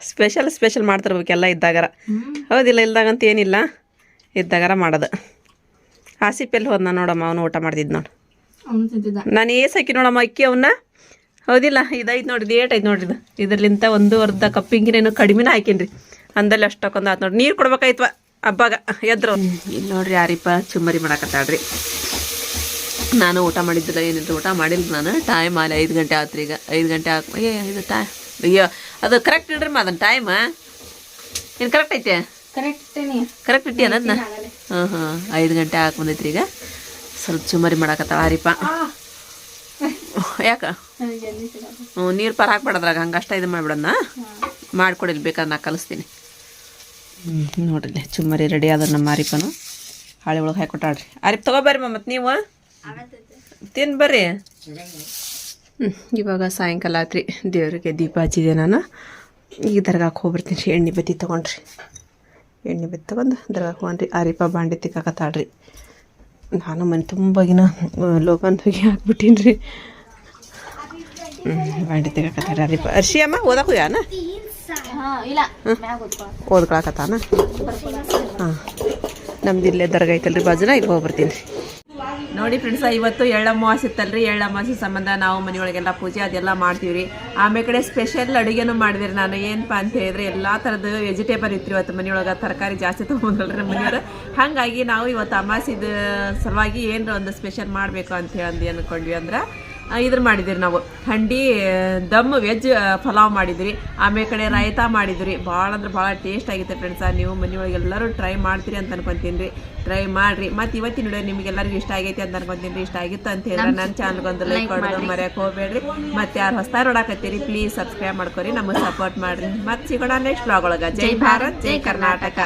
ಸ್ಪೆಷಲ್ ಸ್ಪೆಷಲ್ ಮಾಡ್ತಿರ್ಬೇಕೆಲ್ಲ ಇದ್ದಾಗಾರ. ಹೌದಿಲ್ಲ ಇಲ್ದಾಗಂತ ಏನಿಲ್ಲ. ಇದ್ದಾಗಾರ ಮಾಡೋದು. ಆಸಿಪೆಲ್ಲಿ ಹೋದ್ನ ನೋಡಮ್ಮ ಅವನು ಊಟ ಮಾಡ್ತಿದ್ ನೋಡು. ಅವ್ನು ತಿಂತಿದ್ದ. ನಾನು ಏಸ್ ಹಾಕಿ ನೋಡಮ್ಮ ಅಕ್ಕಿ ಅವನ್ನ ಹೌದಿಲ್ಲ ಇದೈತೆ ನೋಡಿದ್ ಏಟ್ ಐತೆ ನೋಡ್ರಿ ಇದು ಇದ್ರಲಿಂತ ಒಂದು ಅರ್ಧ ಕಪ್ಪಿಂಗಿನೇನು ಕಡಿಮೆನ ಹಾಕೀನಿ ಅಂದಲ್ಲಿ ಅಷ್ಟಕ್ಕೊಂದು ಆತು ನೋಡ್ರಿ ನೀರು ಕೊಡ್ಬೇಕಾಯ್ತವ ಹಬ್ಬಾಗ ಎದ್ರು. ಇಲ್ಲಿ ನೋಡ್ರಿ ಯಾರಿಪ್ಪ ಚುಮ್ಮರಿ ಮಾಡಕತ್ತಾಳ್ರಿ. ನಾನು ಊಟ ಮಾಡಿದ್ದಿಲ್ಲ ಏನಿದ್ರು ಊಟ ಮಾಡಿಲ್ಲ ನಾನು. ಟೈಮ್ ಅಲ್ಲಿ ಐದು ಗಂಟೆ ಆತ್ರಿ ಈಗ. ಐದು ಗಂಟೆ ಆಕ್ ಏ ಇದು ಟೈ ಅಯ್ಯೋ ಅದು ಕರೆಕ್ಟ್ ಇಡ್ರಿ ಅದನ್ನ ಟೈಮ್ ಏನು ಕರೆಕ್ಟ್ ಐತೆ? ಕರೆಕ್ಟ್ ಕರೆಕ್ಟ್ ಇಟ್ಟಿ ಅನ್ನೋದನ್ನ ಹಾಂ ಹಾಂ ಐದು ಗಂಟೆ ಹಾಕಿ ಬಂದೈತ್ರಿ ಈಗ. ಸ್ವಲ್ಪ ಚುಮ್ಮರಿ ಮಾಡಾಕತ್ತಾಳ ಆರಿಪ ಯಾಕ? ಹ್ಞೂ ನೀರು ಪಾರ ಹಾಕ್ಬೇಡದ್ರಾಗ ಹಂಗೆ ಅಷ್ಟ ಇದು ಮಾಡ್ಬಿಡೋಣ. ಮಾಡ್ಕೊಡಿಲ್ ಬೇಕಾದ್ರೆ ನಾ ಕಲಿಸ್ತೀನಿ. ಹ್ಞೂ ನೋಡ್ರಿ ಚುಮ್ಮರಿ ರೆಡಿ ಆದ್ರೆ ನಮ್ಮ ಮಾರಿಪನು ಹಾಳೆ ಒಳಗೆ ಹಾಕಿ ಕೊಟ್ಟಾಳ್ರಿ ಅರಿಪ್ ತಗೋಬರ್ರಿ ಮತ್ತು ನೀವು. ತಿನ್ ಬರ್ರಿ. ಹ್ಞೂ ಇವಾಗ ಸಾಯಂಕಾಲ ಆತ್ರಿ. ದೇವರಿಗೆ ದೀಪ ಹಚ್ಚಿದೆ ನಾನು. ಈಗ ದರ್ಗಾಕ್ಕೆ ಹೋಗ್ಬಿಡ್ತೀನಿ ರೀ. ಎಣ್ಣೆ ಬತ್ತಿ ತೊಗೊಂಡ್ರಿ. ಎಣ್ಣೆ ಬತ್ತಿ ತೊಗೊಂಡು ದರ್ಗಾಕ್ಕೆ ಹೋಗ್ರಿ ಆರಿಪ ಬಾಂಡೆ ತಿಕ್ಕಾಕತ್ತಾಳ್ರಿ. ನಾನು ಮನೆ ತುಂಬಾಗಿನ ಲೋಕನ್ ಹೋಗಿ ಹಾಕ್ಬಿಟ್ಟೀನಿ ರೀ ಬಾಂಡೆ ತಿಕ್ಕಾಕತ್ತಾಳ್ರಿ ಆರಿಪ ಅರ್ಷಿ ಅಮ್ಮ ಓದಕ್ಕೆ ಯಾನ ಇಲ್ಲ ಓದ್ಕೊಳಕತ್ತಾನ? ಹಾಂ. ನಮ್ದು ಇಲ್ಲೇ ದರ್ಗ ಐತಲ್ರಿ ಬಾಜುನ ಇಲ್ಲಿ ಹೋಗ್ಬರ್ತೀನಿ. ರೀ ನೋಡಿ ಫ್ರೆಂಡ್ಸ ಇವತ್ತು ಎಳ್ಳಮಾವಾಸೆ ಇತ್ತಲ್ರಿ. ಎಳ್ಳಮಾವಾಸೆ ಸಂಬಂಧ ನಾವು ಮನೆಯೊಳಗೆಲ್ಲ ಪೂಜೆ ಅದೆಲ್ಲ ಮಾಡ್ತೀವಿ ರೀ ಆಮೇಲೆ ಕಡೆ ಸ್ಪೆಷಲ್ ಅಡುಗೆನೂ ಮಾಡಿದ್ರಿ ನಾನು. ಏನಪ್ಪ ಅಂತ ಹೇಳಿದ್ರೆ ಎಲ್ಲ ಥರದ ವೆಜಿಟೇಬಲ್ ಇತ್ತು ಇವತ್ತು ಮನೆಯೊಳಗೆ. ತರಕಾರಿ ಜಾಸ್ತಿ ತೊಗೊಂಡ್ರಿ ನಮ್ಮ ಮನೆಯವ್ರು. ಹಾಗಾಗಿ ನಾವು ಇವತ್ತು ಅಮಾಸಿದ ಸಲುವಾಗಿ ಏನರ ಒಂದು ಸ್ಪೆಷಲ್ ಮಾಡಬೇಕು ಅಂತ ಹೇಳಿ ಅಂದ್ಕೊಂಡ್ವಿ ಅಂದ್ರೆ ಇದ್ರ ಮಾಡಿದಿರಿ ನಾವು. ಹಂಡಿ ದಮ್ ವೆಜ್ ಪಲಾವ್ ಮಾಡಿದ್ರಿ. ಆಮೇಲೆ ಕಡೆ ರಾಯ್ತಾ ಮಾಡಿದ್ರಿ. ಭಾಳ ಅಂದ್ರೆ ಭಾಳ ಟೇಸ್ಟ್ ಆಗಿತ್ತು ಫ್ರೆಂಡ್ಸ ನೀವು ಮನೆಯೊಳಗೆ ಎಲ್ಲರೂ ಟ್ರೈ ಮಾಡ್ತೀರಿ ಅಂತ ಅನ್ಕೊಂತೀನಿ ರೀ. ಟ್ರೈ ಮಾಡಿರಿ. ಮತ್ತು ಇವತ್ತಿನ ವಿಡಿಯೋ ನಿಮಗೆಲ್ಲರಿಗೂ ಇಷ್ಟ ಆಗೈತಿ ಅಂತ ಅನ್ಕೊಂತೀನಿ ರೀ. ಇಷ್ಟ ಆಗಿತ್ತು ಅಂತ ಹೇಳಿ ನನ್ನ ಚಾನಲ್ಗೊಂದು ಲೈಕ್ ಕೊಡೋದು ಮರ್ಯಾಕೆ ಹೋಗ್ಬೇಡ್ರಿ. ಮತ್ತು ಯಾರು ಹೊಸ ನೋಡಾಕತ್ತೀರಿ ಪ್ಲೀಸ್ ಸಬ್ಸ್ಕ್ರೈಬ್ ಮಾಡ್ಕೊರಿ. ನಮಗೆ ಸಪೋರ್ಟ್ ಮಾಡ್ರಿ. ಮತ್ತೆ ಸಿಗೋಣ ನೆಕ್ಸ್ಟ್ ಬ್ಲಾಗ್ ಒಳಗೆ. ಜೈ ಭಾರತ್ ಜೈ ಕರ್ನಾಟಕ.